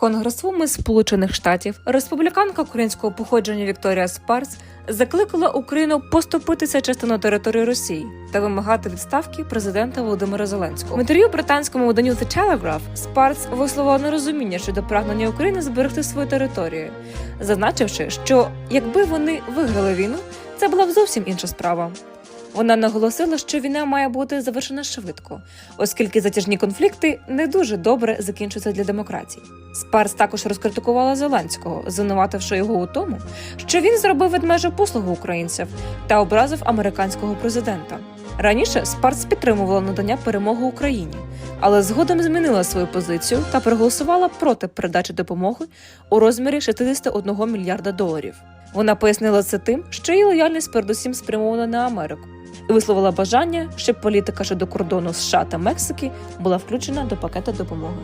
Конгресвуми Сполучених Штатів, республіканка українського походження Вікторія Спарс закликала Україну поступитися частину території Росії та вимагати відставки президента Володимира Зеленського. В інтерв'ю британському виданню The Telegraph Спарс висловила нерозуміння щодо прагнення України зберегти свою територію, зазначивши, що якби вони виграли війну, це була б зовсім інша справа. Вона наголосила, що війна має бути завершена швидко, оскільки затяжні конфлікти не дуже добре закінчуються для демократії. Спарс також розкритикувала Зеленського, звинувативши його у тому, що він зробив ведмежу послугу українців та образив американського президента. Раніше Спарс підтримувала надання перемоги Україні, але згодом змінила свою позицію та проголосувала проти передачі допомоги у розмірі 61 мільярда доларів. Вона пояснила це тим, що її лояльність передусім спрямована на Америку і висловила бажання, щоб політика щодо кордону США та Мексики була включена до пакета допомоги.